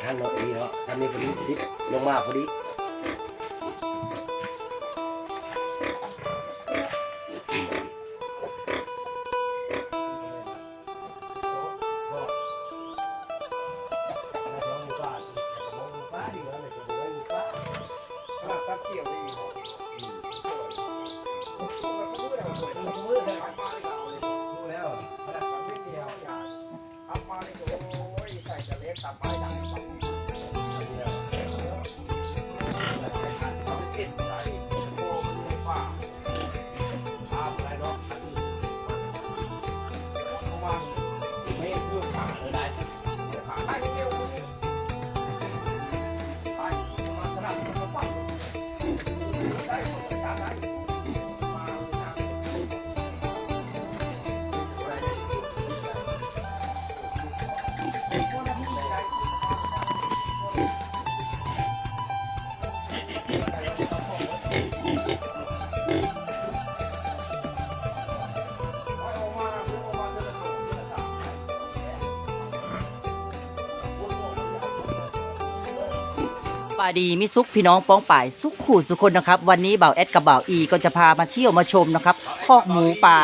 ลุกเนี้ยหมดท่านเนาะอีเนาะท่านนี้พอดีสิบลงมาพอดี ปาดีมิสุกพี่น้องป้องป่ายสุขขู่สุคนนะครับ วันนี้บ่าวแอดกับบ่าวอีก็จะพามาเที่ยวมาชมนะครับคอกหมูป่า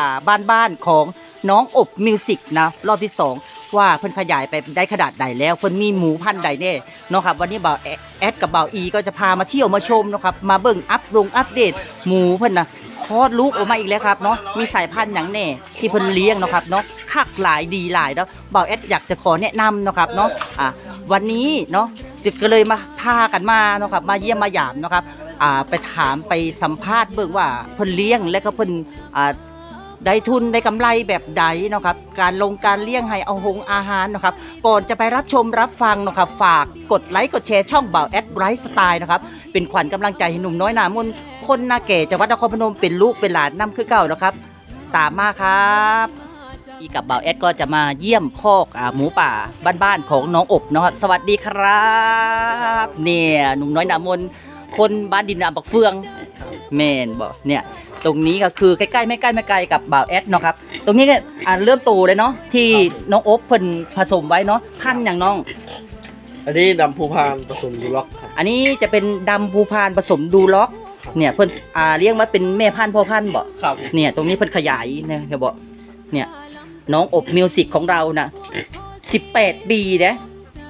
บ้านๆของน้องอบมิวสิกนะรอบที่สองว่าเพิ่นขยายไปได้ขนาดใดแล้วเพิ่นมีหมูพันธุ์ใดแน่เนาะครับวันนี้บ่าวแอดกับบ่าวอีก็จะพามาเที่ยวมาชมนะครับมาเบิ่งอัปลงอัปเดตหมูเพิ่นนะคลอดลูกออกมาอีกแล้วครับเนาะมีสายพันธุ์อย่างแน่ที่เพิ่นเลี้ยงเนาะครับเนาะคักหลายดีหลายแล้วบ่าวแอดอยากจะขอแนะนำเนาะครับเนาะอะวันนี้เนาะ ติดก็เลยมาพากันมาเนาะครับมาเยี่ยมมาหยามเนาะครับอ่าไปถามไปสัมภาษณ์เบิ่งว่าเพิ่นเลี้ยงและก็เพิ่นอ่าได้ทุนได้กำไรแบบใดเนาะครับ การลงการเลี้ยงให้เอาหงอาหารเนาะครับ ก่อนจะไปรับชมรับฟังเนาะครับ ฝากกดไลค์กดแชร์ช่องเบาแอดไรสไตล์นะครับ เป็นขวัญกำลังใจให้หนุ่มน้อยหนามนคนนาเก๋จังหวัดนครพนมเป็นลูกเป็นหลานนํคือเก่าแล้วครับ ตามมาครับ อีกับบ่าวแอดก็จะมาเยี่ยมคอกอาหมูป่าบ้านๆของน้องอบเนาะสวัสดีครับ เนี่ยหนุ่มน้อยหนามนคนบ้านดินนาบักเฟืองเมนบอกเนี่ยตรงนี้ก็คือใกล้ๆไม่ใกล้ไม่ไกลกับบ่าวแอดเนาะครับ ตรงนี้ก็อ่าเริ่มโตเลยเนาะที่น้องอบเพิ่นผสมไว้เนาะพันธุ์อย่างน้อง อันนี้ดำภูพานผสมดูล็อกครับ อันนี้จะเป็นดำภูพานผสมดูล็อกเนี่ยเพิ่นอ่าเลี้ยงไว้เป็นแม่พันธุ์พ่อพันธุ์บ่ ครับ เนี่ยตรงนี้เพิ่นขยายเนี่ยเดี๋ยวบอกเนี่ย น้องอบมิวสิกของเรานะสิบแปดปีนะ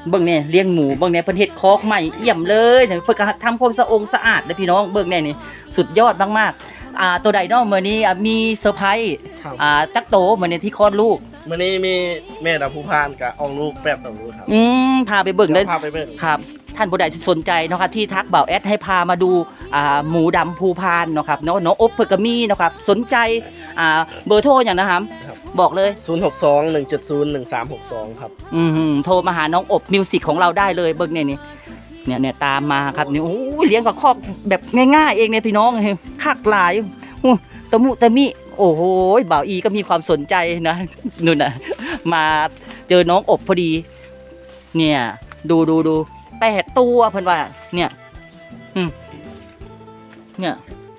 เบิ่งเนี่ยเลี้ยงหมูเบิ่งเนี่ยเพิ่นเฮ็ดคอกใหม่เอี่ยมเลยเนี่ยเพิ่นก็ทำความสะองสะอาดเลยพี่น้องเบิ่งเนี่ยนี่สุดยอดมากๆอ่าตัวใดเนาะมื้อนี้อะมีเซอร์ไพรส์ครับ อ่าตักโตมื้อนี้ที่คลอดลูกวันนี้มีแม่ดำภูพานกับอองลูกแป๊บดำลูกครับอืมพาไปเบิ่งได้ดี๋ยวพาไปเบิ่ง ครับท่านผู้ใดที่สนใจเนาะครับที่ทักเบ่าวแอดให้พามาดูอ่าหมูดำภูพานเนาะครับเนาะน้องอบเพิ่นก็มีเนาะครับสนใจอ่าเบอร์โทรอย่างนะครับ บอกเลย 0 6 2 1 7 0 1 3 6 2 ครับ อืมโทรมาหาน้องอบมิวสิกของเราได้เลยเบิ้งเนี่ยนี่เนี่ยเนี่ยตามมาครับนี่โอ้ยเลี้ยงกับคอกแบบง่ายๆ เองเนี่ยพี่น้องคักหลายอู้ตะมุตะมิโอ้โหบ่าวอีก็มีความสนใจนะนู่นน่ะ มาเจอน้องอบพอดี เนี่ย ดูดูดูแปดตัวเพิ่นว่า เนี่ยอืมเนี่ย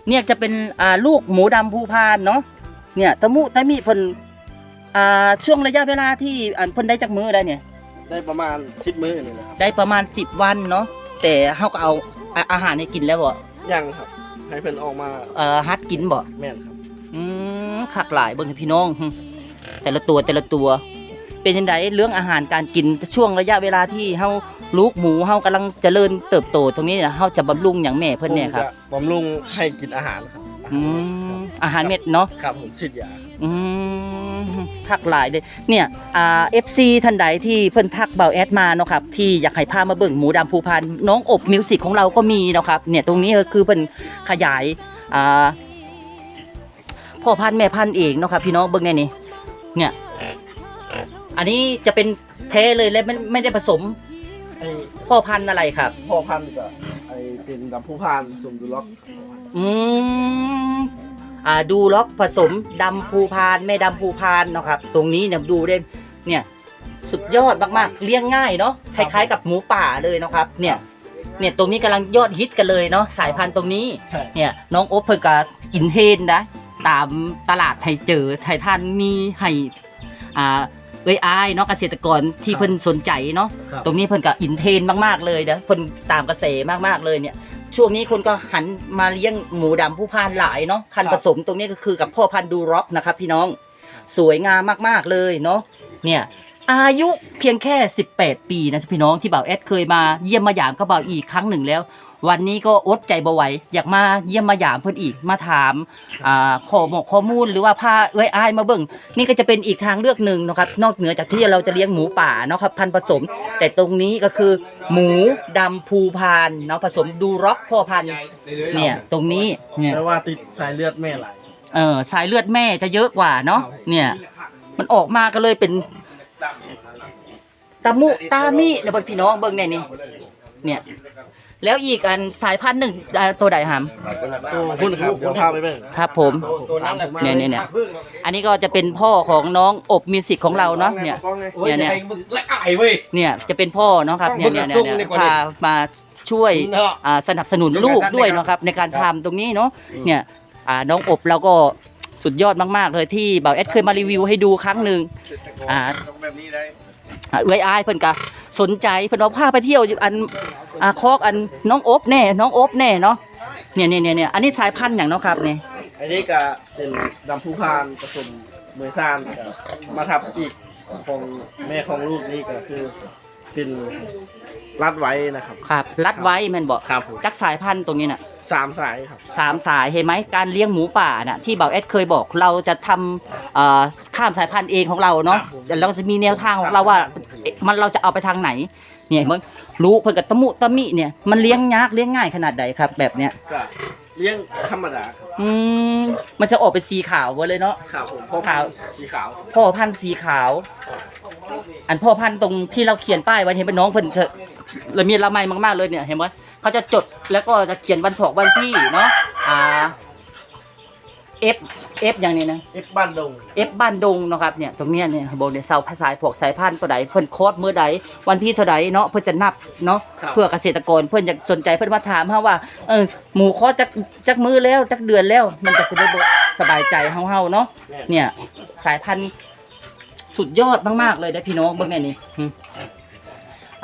เนี่ยจะเป็นอ่าลูกหมูดำภูพานเนาะเนี่ยตะมุตะมิเพิ่น อ่าช่วงระยะเวลาที่อันเพิ่นได้จากมือได้เนี่ย ได้ประมาณ10มื้อนี่นะครับได้ประมาณ 10 วันเนาะแต่เฮาก็เอาอาอาหารให้กินแล้วบ่ยังครับ ให้เพิ่นออกมาเอ่อฮัดกินบ่ แม่นครับ อืมคักหลายเบิ่งให้พี่น้องหึแต่ละตัวแต่ละตัว เป็นจังไดเรื่องอาหารการกินช่วงระยะเวลาที่เฮาลูกหมูเฮากำลังเจริญเติบโต ตรงนี้นะเฮาจะบำรุงอย่างแม่เพิ่นเนี่ยครับผมจะบำรุงให้กินอาหารครับอืมอาหารเม็ดเนาะครับผมฉีดยา อืม ทักหลายเลยเนี่ยอ่า FC ท่านใดที่เพิ่นทักเบาแอดมาเนาะครับที่อยากให้พามาเบิ่งหมูดำภูพานน้องอบมิวสิกของเราก็มีเนาะครับเนี่ยตรงนี้ก็คือเพิ่นขยายอ่าพ่อพันธุ์แม่พันธุ์เองเนาะครับพี่น้องเบิ่งแน่นี่เนี่ยอันนี้จะเป็นแท้เลยและไม่ไม่ได้ผสมไอ้พ่อพันธุ์อะไรครับ พ่อพันธุ์กับไอ้เป็นดำภูพานผสมดูล็อกอืมอ่า ดูล็อกผสมดำภูพานแม่ดำภูพานเนาะครับ ตรงนี้เนี่ยดูได้เนี่ยสุดยอดมากๆเลี้ยงง่ายเนาะคล้ายๆ กับหมูป่าเลยเนาะครับ เนี่ยเนี่ยตรงนี้กำลังยอดฮิตกันเลยเนาะสายพันธุ์ตรงนี้ใช่เนี่ยน้องโอ๊บเพิ่นก็อินเทรนด์นะตามตลาดให้เจอให้ท่านมีให้อ่าเอ้ยอายเนาะเกษตรกรที่เพิ่นสนใจเนาะครับตรงนี้เพิ่นก็อินเทรนด์มากๆเลยนะเพิ่นตามกระแสมากๆเลยเนี่ย ช่วงนี้คนก็หันมาเลี้ยงหมูดำผู้พานหลายเนาะพันธุ์ผสมตรงนี้ก็คือกับพ่อพันธุ์ดูร็อกนะครับ พี่น้องสวยงามมากๆเลยเนาะเนี่ยอายุเพียงแค่ 18 ปีนะพี่น้องที่บ่าวแอดเคยมาเยี่ยมมาหยามก็บ่าวอีกครั้งหนึ่งแล้ว วันนี้ก็อดใจบ่ไหวอยากมาเยี่ยมมาหยามเพิ่นอีกมาถามอ่าข้อมกข้อมูลหรือว่าพาเอ้ยอายมาเบิ่งนี่ก็จะเป็นอีกทางเลือกหนึ่งเนาะครับนอกเหนือจากที่เราจะเลี้ยงหมูป่าเนาะครับพันธุ์ผสม แต่ตรงนี้ก็คือหมูดำภูพานเนาะผสมดูร็อกพ่อพันธุ์เนี่ยตรงนี้เนี่ยแต่ว่าติดสายเลือดแม่หลายเออสายเลือดแม่จะเยอะกว่าเนาะเนี่ย มันออกมาก็เลยเป็นตามุตามินะเบิ่งพี่น้องเบิ่งเนี่ยนี่เนี่ย แล้วอีกอันสายพันธุ์หนึ่งอ่าตัวใดหามตัวคุณครับเดี๋ยวพาไปเบิ่งครับผมตัวนั้นแหละเนี่ยเนี่ยเนี่ยอันนี้ก็จะเป็นพ่อของน้องอบมิวสิกของเราเนาะเนี่ยโอ้ยเนี่ยละอายเว้ย เนี่ยจะเป็นพ่อเนาะครับเนี่ยเนี่ยมึงก็ซุ่เนี่ยมดีเนี่ยกว่านี่พามาช่วยเนาะอ่าสนับสนุนลูกด้วยเนาะครับในการทำตรงนี้เนาะเนี่ยอ่าน้องอบเราก็สุดยอดมากๆเลยที่บ่าวเอสเคยมารีวิวให้ดูครั้งหนึ่งอ่า แบบนี้ได้อ่า เอ้ยอายเพิ่นก็สนใจเพิ่นเอาพาไปเที่ยวอยู่อันอ่าคอกอันน้องอบแน่น้องอบแน่เนาะเนี่ยเนี่ยเนี่ยเนี่ยอันนี้สายพันธุ์อย่างเนาะครับเนี่ยอันนี้ก็เป็นดำผู้พานผสมเมยซานกับมาทับอีกของแม่ของลูกนี่ก็คือเป็นรัดไว้นะครับ ครับ รัดไว้แม่นบอกครับผมจักสายพันธุ์ตรงนี้น่ะ สามสายครับ สามสายเห็นไหมการเลี้ยงหมูป่าน่ะที่บ่าวเอสเคยบอกเราจะทำเอ่อข้ามสายพันธุ์เองของเราเนาะแต่เราจะมีแนวทางของเราว่าเอ๊ะมันเราจะเอาไปทางไหน เนี่ยมันรู้เพิ่นกับตะมุตะมิเนี่ยมันเลี้ยงยากเลี้ยงง่ายขนาดใดครับแบบเนี้ยก็เลี้ยงธรรมดาครับอืมมันจะออกเป็นสีขาวไว้เลยเนาะ ครับผมพ่อขาวสีขาวพ่อพันธุ์สีขาว อันพ่อพันธุ์ตรงที่เราเขียนป้ายไว้เห็นเป็นน้องเพิ่นเถอะละเมียดละไมมากๆเลยเนี่ยเห็นไหม เขาจะจดแล้วก็จะเขียนวันถอกวันที่เนาะอ่า F F อย่างนี้นะ เอฟบ้านดงเอฟบ้านดงเนาะครับเนี่ยตรงเนี้ยเนี่ยโบเนี่ยเสาภาษายพวกสายพันธุ์ตัวใดเพิ่นโคดมือใดวันที่เท่าใดเนาะเพิ่นจะนับเนาะครับ เพื่อเกษตรกรเพิ่นจะสนใจเพิ่นมาถามเฮาว่าเออหมูโคดจักจักมือแล้วจักเดือนแล้ว มันจะได้บ่สบายใจเฮาเฮาเนาะแม่เนี่ยสายพันธุ์สุดยอดมากๆเลยนะพี่น้องเบิ่งแน่นี่อืม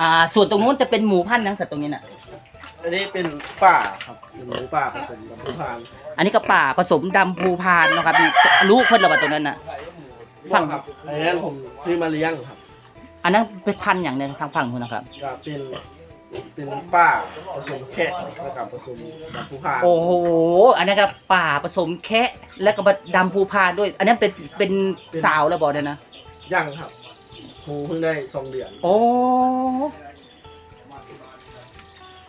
อ่าส่วนตรงนู้นจะเป็นหมูพันธุ์นังสัตว์ตรงนี้น่ะ อันนี้เป็นป่าครับเป็นหมูป่าผสมกับผู้พานอันนี้ก็ป่าผสมดำภูพานเนาะครับนี่ลูกเพิ่นระบาดตรงนั้นน่ะ ฝั่ง ครับอันนั้นผมซื้อมาเลี้ยงครับอันนั้นเป็นพันธุ์อย่างเนี้ทางฝั่งคุณนะครับ ก็เป็นเป็นป้าผสมแค่นะครับผสมกับผู้พานโอ้โห อันนั้นก็ป่าผสมแคะแล้วก็มาดำภูพานด้วย อันนั้นเป็นเป็นสาวแล้วบอกเลยนะ ย่างครับหมูเพิ่งได้สองเดือน โอ้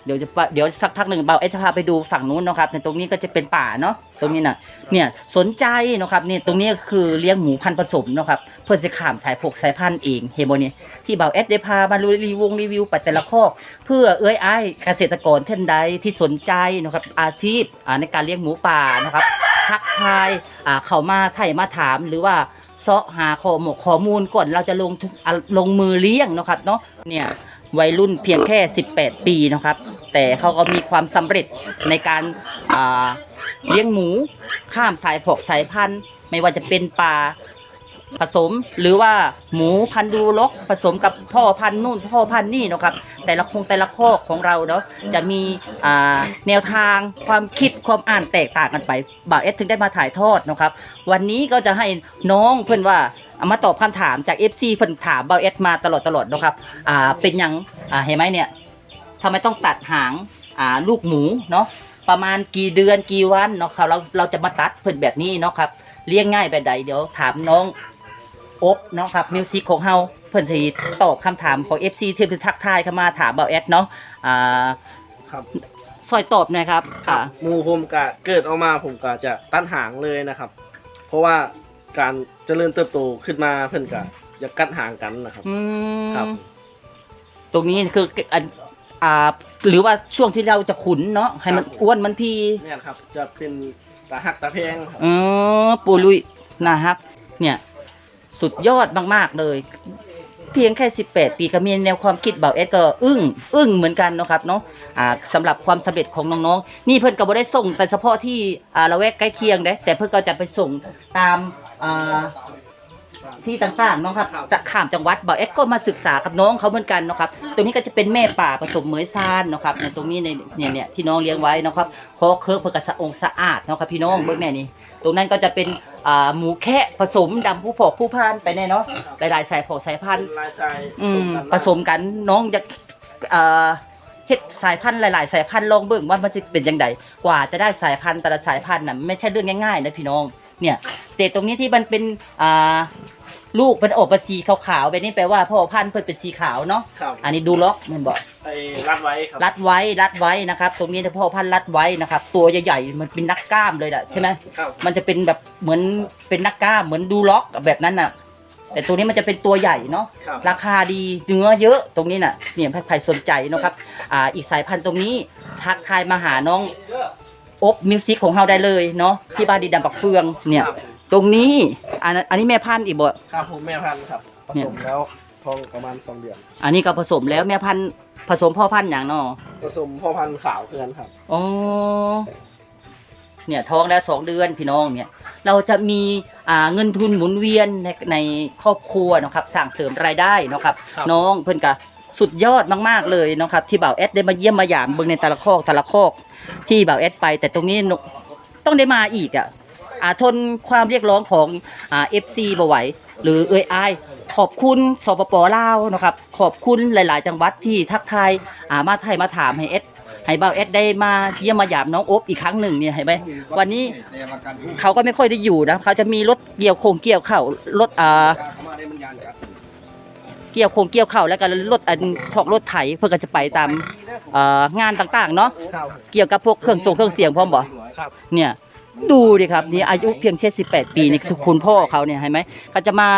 เดี๋ยวจะเดี๋ยวสักพักหนึ่งเบาเอจะพาไปดูฝั่งนู้นนะครับในตรงนี้ก็จะเป็นป่าเนาะตรงนี้น่ะเนี่ยสนใจนะครับนี่ตรงนี้คือเลี้ยงหมูพันธุ์ผสมนะครับเพื่อจะขามสายพกสายพันธุ์เองเฮโบนี่ที่เบาเอสได้พามารีวิวรีวิวไปแต่ละข้อเพื่อเอ้ยอ้ายเกษตรกรท่านใดที่สนใจนะครับอาชีพในการเลี้ยงหมูป่านะครับทักทายเข้ามาไถ่มาถามหรือว่าเสาะหาข้อมูลข้อมูลก่อนเราจะลงลงมือเลี้ยงนะครับเนาะเนี่ยวัยรุ่นเพียงแค่ 18 ปีนะครับ แต่เขาก็มีความสำเร็จในการาเลี้ยงหมูข้ามสายผกสายพันธุ์ ไม่ว่าจะเป็นปลาผสมหรือว่าหมูพันธุ์ดูลกผสมกับพ่อพันธุ์นู่นพ่อพันธุ์นี่นะครับแต่ละคงแต่ละข้อของเราเนาะจะมีแนวทางความคิดความอ่านแตกต่างกันไปบ่าวเอสถึงได้มาถ่ายทอดนะครับ วันนี้ก็จะให้น้องเพื่อนว่าเอามาตอบคำถามจาก FC เพื่อนถามบ่าวเอสมาตลอดตลอดนะครับเป็นยังอ่าเห็นไหมเนี่ย ทำไมต้องตัดหางอ่าลูกหมูเนาะประมาณกี่เดือนกี่วันเนาะครับเราเราจะมาตัดเพื่อนแบบนี้เนาะครับเลี้ยงง่ายแบบใดเดี๋ยวถามน้องอบเนาะครับมิวสิกของเฮาเพื่อนสิตอบคำถามของ FC ที่เพิ่นทักทายเข้ามาถามบ่าวเอสเนาะอ่าครับซอยตอบหน่อยครับค่ะหมูผมกะเกิดออกมาผมกะจะตั้นหางเลยนะครับ เพราะว่าการเจริญเติบโตขึ้นมาเพิ่นกะจะกัดหางกันนะครับ อืม ครับ ตรงนี้คืออัน อ่าหรือว่าช่วงที่เราจะขุนเนาะให้มันครับอ้วนมันพีเนี่ยครับ จะเป็นตาหักตาแพงครับ เออปูลุยนะฮัก เนี่ย สุดยอดมากๆเลย เพียงแค่ 18 ปีก็มีแนวความคิดเบาเอสก็อึ้งอึ้งเหมือนกันเนาะครับเนาะอ่าสำหรับความสำเร็จของน้องๆ นี่เพิ่นก็บ่ได้ส่งแต่เฉพาะที่อ่าละแวกใกล้เคียงเด้แต่เพิ่นก็จะไปส่งตามอ่า ที่ต่างๆเนาะครับจะข้ามจังหวัดเบาเอสก็มาศึกษากับน้องเขาเหมือนกันเนาะครับตรงนี้ก็จะเป็นแม่ป่าผสมเหมยซานเนาะครับในตรงนี้ในเนี่ยเนี่ยที่น้องเลี้ยงไว้เนาะครับคอเคิร์กเพื่อกสะองสะอาดเนาะครับพี่น้องเบิ่งแน่นี่ตรงนั้นก็จะเป็นอ่าหมูแคะผสมดำผู้ผอกผู้พานไปแน่เนาะหลายๆสายผอกสายพันธุ์ลายชายอืมผสมกันน้องจะเอ่อเฮ็ดสายพันธุ์หลาย ๆ สายพันธุ์ลองเบิ่งว่ามันสิเป็นยังไงกว่าจะได้สายพันธุ์แต่ละสายพันธุ์น่ะไม่ใช่เรื่องง่ายๆนะพี่น้องเนี่ยแต่ตรงนี้ที่มันเป็นอ่า ลูกเป็นออกเป็นสีขาวๆแบบนี้แปลว่าพ่อพันธุ์เพิ่นเป็นสีขาวเนาะครับอันนี้ดูล็อกแมันบอกไปรัดไว้ครับรัดไว้รัดไว้นะครับ ตรงนี้พ่อพันธุ์รัดไว้นะครับ ตัวใหญ่ๆมันเป็นนักกล้ามเลยแหละใช่ไหมครับมันจะเป็นแบบเหมือนเป็นนักกล้ามเหมือนดูล็อกแบบนั้นน่ะ แต่ตัวนี้มันจะเป็นตัวใหญ่เนาะครับ ราคาดีเนื้อเยอะตรงนี้น่ะเนี่ยถ้าใครสนใจเนาะครับอ่าอีกสายพันธุ์ตรงนี้ทักทายมาหาน้องอบมิวสิกของเราได้เลยเนาะที่บ้านดีดำปักเฟืองเนี่ย ครับ ตรงนี้อันนั้นอันนี้แม่พันธุ์อีกบ่ ครับผมแม่พันธุ์ครับผเนี่ยสมแล้วท้องประมาณสองเดือนอันนี้ก็ผสมแล้วแม่พันธุ์ผสมพ่อพันธุ์อย่างเนาะผสมพ่อพันธุ์ขาวเพื่อนครับ อ๋อ เนี่ยท้องแล้วสองเดือนพี่น้องเนี่ย เราจะมีอ่าเงินทุนหมุนเวียนในในครอบครัวเนาะครับสร้างเสริมรายได้เนาะครับ ครับ น้องเพิ่นก็สุดยอดมากๆเลยเนาะครับ ที่บ่าวแอดได้มาเยี่ยมมาหยามเบิ่งในแต่ละคอกแต่ละคอกที่บ่าวแอดไป แต่ตรงนี้นต้องได้มาอีกอะ อาทนความเรียกร้องของอ่าเอฟซีบ่ไหวหรือเอ้ยอายขอบคุณสปปลาวเนาะครับ ขอบคุณหลาย ๆ จังหวัดที่ทักทายอ่ามาไทยมาถามให้เอสให้บ่าวเอสได้มาเยี่ยมมาหยามน้องโอ๊บอีกครั้งหนึ่งเนี่ยเห็นไหมวันนี้เขาก็ไม่ค่อยได้อยู่นะเขาจะมีรถเกี่ยวโคงเกี่ยวเข่ารถอ่าเกี่ยวโคงเกี่ยวเข่าแล้วก็รถอันพวกรถไถเพื่อก็จะไปตามเอ่องานต่างๆเนาะครับเกี่ยวกับพวกเครื่องส่งเครื่องเสียงพร้อมบ่ครับเนี่ย ดูดิครับนี่อายุเพียงแค่18 ปีนี่คือคุณพ่อเขาเนี่ยเห็นไหมเขาจะมา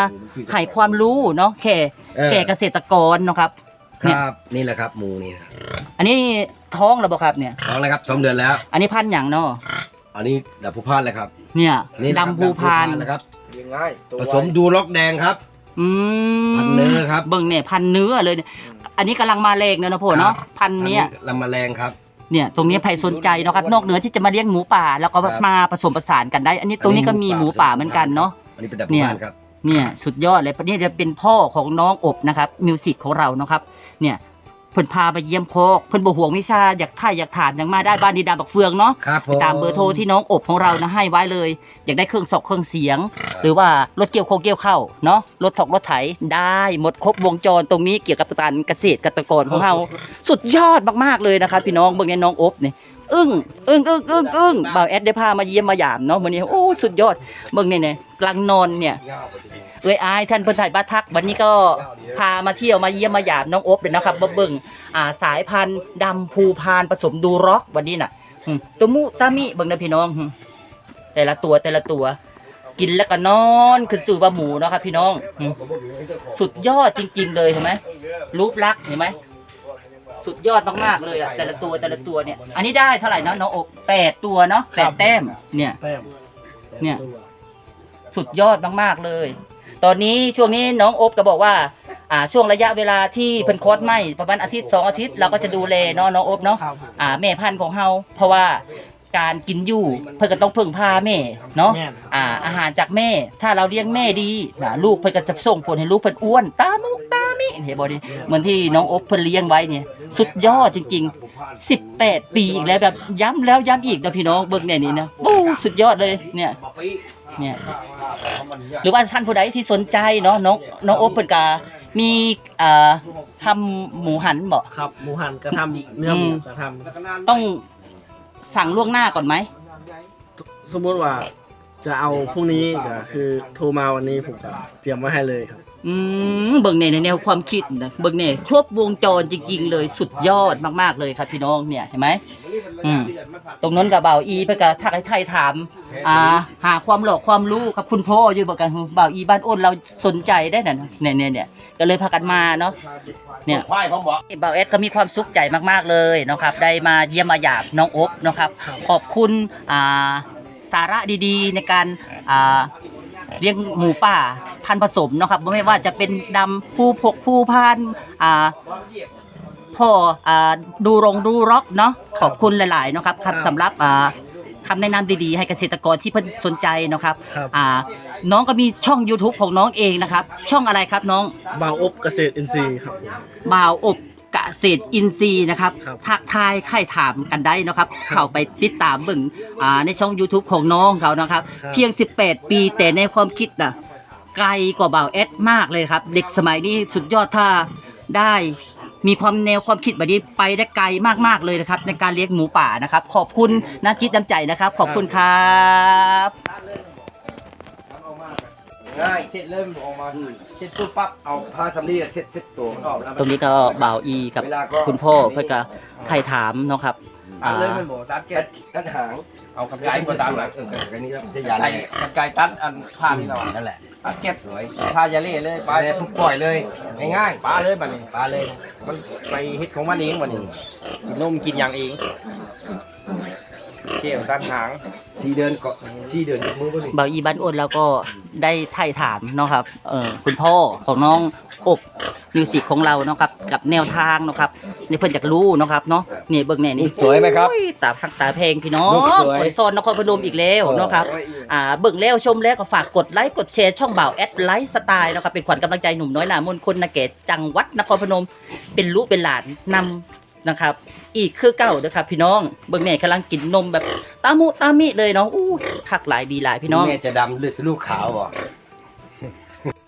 ให้ความรู้เนาะแค่เออ แก่เกษตรกรเนาะครับคเนี่ยรับนี่แหละครับหมูนี่นะอันนี้ท้องแล้วบ่ครับเนี่ยท้องแล้วครับสองเดือนแล้ว อันนี้พันธุ์อย่างเนาะอันนี้ดับผู้พานเลยครับเนี่ยนี่นะครับดำภูพานแล้วครับ เลี้ยงง่ายตัวผสมดูล็อกแดงครับ อืมพันเนื้อครับ เบิ่งเนี่ยพันเนื้อเลยเนี่ยอันนี้กำลังมาแรงเนอะนะพ่อเนาะพันเนี้ยลำแมลงครับ เนี่ยตรงนี้ใครสนใจเนาะครับนอกเหนือที่จะมาเลี้ยงหมูป่า แล้วก็ครับมาผสมผสานกันได้ อันนี้ตรงนี้ก็มีหมูป่าเหมือนกันเนาะ อันนี้เป็นดับเนี่ผู้ยพานครับ เนี่ยสุดยอดเลยนี่จะเป็นพ่อของน้องอบนะครับมิวสิกของเราเนาะครับ เนี่ยเพิ่นพาไปเยี่ยมโคกเพิ่นบ่ห่วงวิชาอยากถ่ายอยากถามอยากมาได้บ้านดีดาบักเฟืองเนาะครับผไปตามเบอร์โทรที่น้องอบของเรานะให้ไว้เลย อยากได้เครื่องสอกเครื่องเสียง หรือว่ารถเกี่ยวโคงเกี่ยวเข้าเนาะรถถอกรถไถได้หมดครบวงจรตรงนี้เกี่ยวกับการเกษตรกรของเราสุดยอดมากๆเลยนะครับพี่น้องเบิ่งในน้องอบนี่อึ้งอึ้งอึ้งอึ้งอึ้งบ่าวแอดได้พามาเยี่ยมมาหยามเนาะวันนี้โอ้สุดยอดเบิ่งนี่เนี่ยกลางนอนเนี่ย เอ้ยอายท่านเพิ่นถ่ายบ้าทัก วันนี้ก็พามาเที่ยวมาเยี่ยมมาหยามน้องอบเลยนะครับมาเบิ่งอ่าสายพันธุ์ดำภูพานผสมดูร็อกวันนี้น่ะอืมตัวมุตามิเบิ่งนะพี่น้องอืมแต่ละตัวแต่ละตัว กินแล้วก็นอนขึ้นสู่ว่าหมูเนาะครับพี่น้องอืมสุดยอดจริง ๆ เลยเห็นไหมรูปลักษณ์เห็นไหมสุดยอดมากๆเลยอะแต่ละตัวแต่ละตัวเนี่ย อันนี้ได้เท่าไหร่นะน้องอบแปดตัวเนาะแปดแต้มเนี่ย แต้มเนี่ย สุดยอดมากๆเลย ตอนนี้ช่วงนี้น้องอบก็บอกว่าอ่าช่วงระยะเวลาที่เพิ่นโคตรไหมประมาณอาทิตย์สองอาทิตย์เราก็จะดูแลเนาะน้องอบเนาะครับอ่าแม่พันธุ์ของเฮาเพราะว่าการกินอยู่เพิ่นก็ต้องพึ่งพาแม่เนาะแม่น อ่าอาหารจากแม่ ถ้าเราเลี้ยงแม่ดีนะลูกเพิ่นก็จะส่งผลให้ลูกเพิ่นอ้วนตามุกตามิเห็นบ่ดิเหมือนที่น้องอบเพิ่นเลี้ยงไว้เนี่ยสุดยอดจริง ๆ 18 ปีอีกแล้วแบบย้ำแล้วย้ำอีกนะพี่น้องเบิ่งเนี่ยนี่นะโอ้สุดยอดเลยเนี่ย เนี่ย หรือว่าท่านผู้ใดที่สนใจเนาะน้องน้องโอ๊บเพิ่นก็มีเอ่อทำหมูหันบ่ ครับหมูหันกระทำเนื้อหมูกระทำต้องสั่งล่วงหน้าก่อนไหมสมมติว่าจะเอาพรุ่งนี้ก็คือโทรมาวันนี้ผมก็เตรียมไว้ให้เลยครับ อืมเบิ่งในในแนวความคิดนะเบิ่งในครบวงจรจริงๆเลยสุดยอดมากๆเลยครับพี่น้องเนี่ยเห็นไหมอืมตรงนั้นกับเบาอีเพื่อก็ทักให้ไทยถาม อ่า หาความหลอกความรู้กับคุณพ่ออยู่บอกกันเบาอีบ้านอ้นเราสนใจได้น่ะเนี่ยเนี่ยเนี่ยก็เลยพากันมาเนาะเนี่ยควายผมบอกเบาเอสก็มีความสุขใจมากๆเลยเนาะครับ ได้มาเยี่ยมมาหยาบน้องอบนะครับ ขอบคุณอ่าสาระดีๆ ในการอ่าเลี้ยงหมูป่า พันธุ์ผสมเนาะครับไม่ว่าจะเป็นดำผู้พกผู้พันอ่าพ่ออ่าดูรงดูร็อกเนาะขอบคุณหลายๆเนาะครับครับสำหรับอ่าคำแนะนำดีๆ ให้เกษตรกรที่เพิ่นสนใจเนาะครับครับอ่าน้องก็มีช่อง YouTube ของน้องเองนะครับ ช่องอะไรครับน้องบ่าวอบเกษตรอินทรีย์ครับผม บ่าวอบเกษตรอินทรีย์นะครับครับทักทายไข่ถามกันได้นะครับเข้าไปติดตามเบิ่งอ่าในช่อง YouTube ของน้องเขานะครับ ครับ เพียง 18 ปีแต่ในความคิดนะ ไกลกว่าบ่าวแอดมากเลยครับ เด็กสมัยนี้สุดยอดถ้าได้มีความแนวความคิดแบบนี้ไปได้ไกลมากๆเลยนะครับ ในการเลี้ยงหมูป่านะครับ ขอบคุณน้ำจิตน้ำใจนะครับ ขอบคุณครับง่ายเสร็จเริ่มออกมาเสร็จปุ๊บปั๊บเอาผ้าสำลีเสร็จเสร็จตัวมันออกแล้วตรงนี้ก็บ่าวอีกับเวลาก็คุณพ่อเพื่อจะไถ่ถามเนาะครับ อ่าอ่าเลยมันบอกตัดแกกัดกัดหางเอากำไก่มาตามหลังเออกันนี้ครับจะยาไก่เล่กำไก่ตัดอันผ่านนี่เรานั่นแหละตัดเก็บสวยพายาเล่เลยปลาเลยปุ๊บปล่อยเลยง่ายปลาเลยบัดนี้ๆปลาเลย มันไปเฮ็ดของมันเองบัดนี้กินนมกินอย่างเอง เกี่ยวตัดหางสี่เดือนก็สี่เดือนยกมือบ่นี่บ่าวอีบ้านอ้นแล้วก็ได้ไถ่ถามเนาะครับเออคุณพ่อของน้องอบมิวสิกของเราเนาะครับกับแนวทางเนาะครับในเพิ่นจากรู้เนาะครับเนาะนี่เบิ่งแน่นี่สวยไหมครับโอ้ยตาพักตาเพลงพี่น้องลูกสวย โอ้ยโซนนครพนมอีกแล้วเนาะครับอ่าเบิ่งแล้วชมแล้วก็ฝากกดไลค์กดแชร์ช่องบ่าวแอดไลฟ์สไตล์เนาะครับเป็นขวัญกำลังใจหนุ่มน้อยหนามนคนนาเกตจังหวัดนครพนม เป็นลูกเป็นหลานนำ นะครับ อีกคือเก่าเด้อครับ พี่น้อง เบิ่งแน่กำลังกินนมแบบตามุตามิเลยเนาะอู้คักหลายดีหลายพี่น้อง แม่จะดำเลือดลูกขาวบ่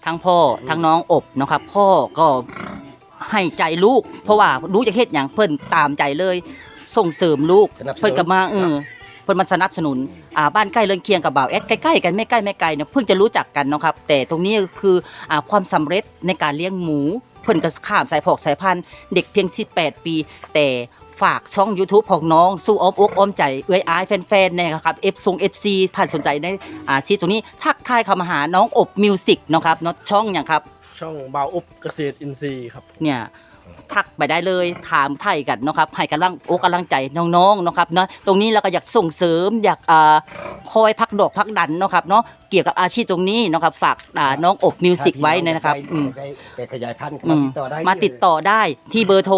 ทั้งพ่อทั้งน้องอบเนาะครับ พ่อก็ให้ใจลูก เพราะว่ารู้จะเฮ็ดอย่างเพิ่นตามใจเลย ส่งเสริมลูกสนับสนุนเพิ่นก็มาเออเพิ่นมาสนับสนุนอ่าบ้านใกล้เรือนเคียงกับบ่าวแอดใกล้ๆกันไม่ใกล้ไม่ไกลเนี่ยเพิ่งจะรู้จักกันเนาะครับ แต่ตรงนี้คืออ่าความสำเร็จในการเลี้ยงหมู เพิ่นก็ข้ามสายพอกสายพันธุ์เด็กเพียง 18 ปี แต่ฝากช่อง YouTube ของน้องสู้อ้อมอกอ้อมใจเอื้อยอายแฟนๆเนี่ยครับเอฟซงเอฟซีผ่านสนใจในอาชีพตรงนี้ทักทายเข้ามาหาน้องอบมิวสิกเนาะครับเนาะช่องอย่างครับ ช่องบ่าวอบเกษตรอินทรีย์ครับเนี่ย ทักไปได้เลยถามไทยกันเนาะครับให้กำลังโอ้กำลังใจน้องๆเนาะครับเนาะตรงนี้เราก็อยากส่งเสริมอยากอ่าคอยพักดอกพักดันเนาะครับเนาะเกี่ยวกับอาชีพตรงนี้เนาะครับฝากอ่าน้องอบมิวสิกไว้นะครับอืมแต่ขยายพันธุ์อืมามติดต่อได้ มาติดต่อได้ที่เบอร์โทร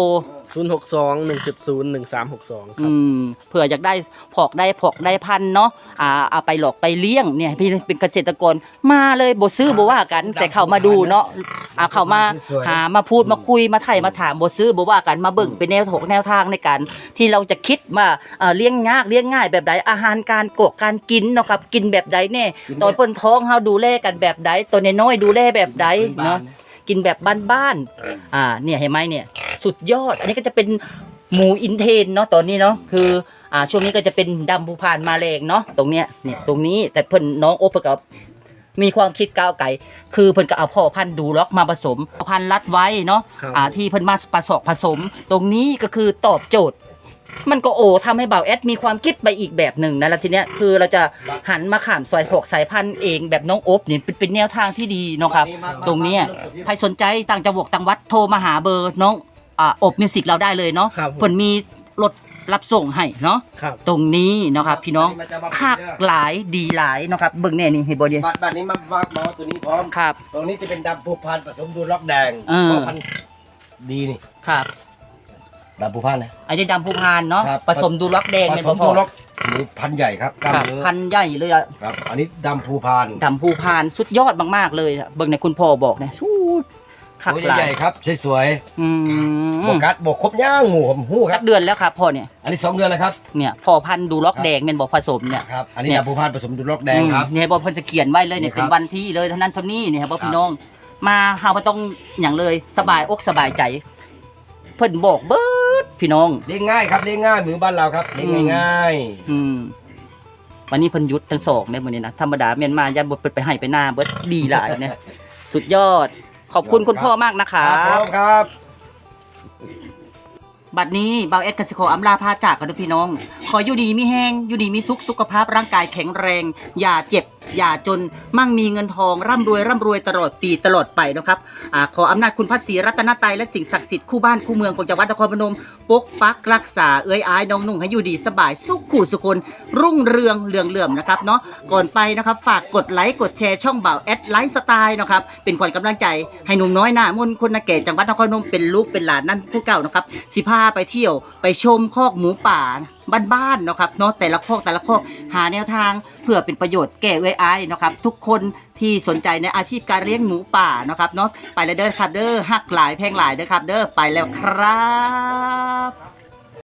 062 170 1362ครัอืบมเผื่ออยากได้ผอกได้ผอกได้พันเนาะอ่าเอาไปหลอกไปเลี้ยงเนี่ยพี่เป็นเกษตรกรมาเลยบ่ซื้อบ่ว่ากัน แต่เข้ามาดูเนาะอ่าเข้ามาหามาพูดมาคุยมาไถ่มาถามบ่ซื้อบ่ว่ากันมาเบิ่งเป็นแนวถกแนวทางในการ ที่เราจะคิดว่าเอ่อเลี้ยงยากเลี้ยงง่ายแบบใดอาหารการกกการกินเนาะครับกินแบบใดแน่ตอนเพิ่นท้องเฮาดูแลกันแบบใดตัวน้อยๆดูแลแบบใดเนาะ กินแบบบ้านๆอ่าเนี่ยเห็นไหมเนี่ยสุดยอด อันนี้ก็จะเป็นหมูอินเทนเนาะตอนนี้เนาะคืออ่าช่วงนี้ก็จะเป็นดำภูพานมาแรงเนาะตรงเนี้ยเนี่ยตรงนี้แต่เพิ่นน้องโอเปกับมีความคิดก้าวไกลคือเพิ่นก็เอาพ่อพันธุ์ดูล็อกมาผสมพ่อพันธุ์รัดไว้เนาะครับอ่าที่เพิ่นมาผสมผสม ตรงนี้ก็คือตอบโจทย์ มันก็โอ้ทำให้บ่าวแอดมีความคิดไปอีกแบบหนึ่งนะแล้วทีเนี้ยคือเราจะหันมาขามซอยหกสายพันธุ์เองแบบน้องโอบเนี่ยเป็นเป็นแนวทางที่ดีเนาะครับ ตรงเนี้ยใครสนใจต่างจังหวัดต่างวัดโทรมาหาเบอร์น้องอ่าอบมิวสิกเราได้เลยเนาะครับผมฝนมีรถรับส่งให้เนาะครับตรงนี้เนาะครับ พี่น้องคักหลายดีหลายเนาะครับเบิ่งแน่นี่เห็นบ่เนี่ยบัตรบัตรนี้มามามาตัวนี้พร้อมครับ ตรงนี้จะเป็นดำผูกพันผสมดูล็อกแดงเออพอพันธุ์ดีนี่ครับ ดำผูกพันนะไอ้นี่ดำผู้พานเนาะ ครับ ผสมดูล็อกแดงผเป็นสบ่มพดูอล็อกนี่พันธุ์ใหญ่ครับกล้ามครับเนื้อพันใหญ่เลยอะครับ อันนี้ดำผูพันดำผู้พานสุดยอดมากๆเลยอะเบิ่งในคุณพ่อบอกเนี่ยสู้คักตัวหลาใหยญ่ๆครับสวยอืๆบมกกัดบกครบย่างหมูผมหู้คสัรับ กเดือนแล้วครับพ่อเนี่ย อันนี้สองเดือนแล้วครับเนี่ยพ่อพันธุ์ดูล็อกแดงเป็นบ่ผสมเนี่ย ครับ อันนี้เนี่ย ดำผูพันผสมดูล็อกแดงครับ อืมเนี่ยบอเพิ่นจะเขียนไว้เลยเนี่ยนี่ครับเป็นวันที่เลยเท่านั้นเท่านี้เนี่ยครับครับพี่น้อง มาเฮาบ่ต้องอย่างเลยสบายอกสบายใจ เพิ่นบอกเบิ ดพี่น้อง เลี้ยงง่ายครับเลี้ยงง่ายเหมือนบ้านเราครับเลี้ยงอืมง่ายอืมวันนี้เพิ่นหยุดทั้งสองในมื้อนี้นะธรรมดาเมียนมายันบ่เพิ่นไปให้ไปหน้าเบิดดีหลายเนี่ยสุดยอด ขอบคุณคุณพ่อมากนะๆครัครับบ ครับ บัดนี้เบาเอ็กกสิโคอำลาพาจากกันด้วยพี่น้อง ขออยู่ดีมีแห้งอยู่ดีมีสุขสุขภาพร่างกายแข็งแรง อย่าเจ็บ อย่าจนมั่งมีเงินทองร่ำรวยร่ำรวยตลอดปีตลอดไปนะครับอขออำนาจคุณพระศรีรัตนตรัยและสิ่งศักดิ์สิทธิ์คู่บ้านคู่เมืองของจังหวัดนครพนม ปกปักรักษาเอ้ยอายน้องนุ่งให้อยู่ดีสบายสุขขู่สุคนรุ่งเรืองเรืองเลื่อมนะครับเนาะก่อนไปนะครับฝากกดไลค์กดแชร์ช่องบ่าวแอดไลฟ์สไตล์นะครับเป็นขวัญกำลังใจให้หนุ่มน้อยหน้ามนคนนาเกตจังหวัดนครนมเป็นลูกเป็นหลานนั่นผู้เก่านะครับสิพาไปเที่ยวไปชมคอกหมูป่าบ้านๆเนาะครับเนาะแต่ละคอกแต่ละคอกหาแนวทางเพื่อเป็นประโยชน์แก่เอ้ยอายนะครับทุกคน ที่สนใจในอาชีพการเลี้ยงหมูป่านะครับเนาะไปเลยเด้อครับเด้อหักหลายแพงหลายเด้อครับเด้อไปแล้วครับ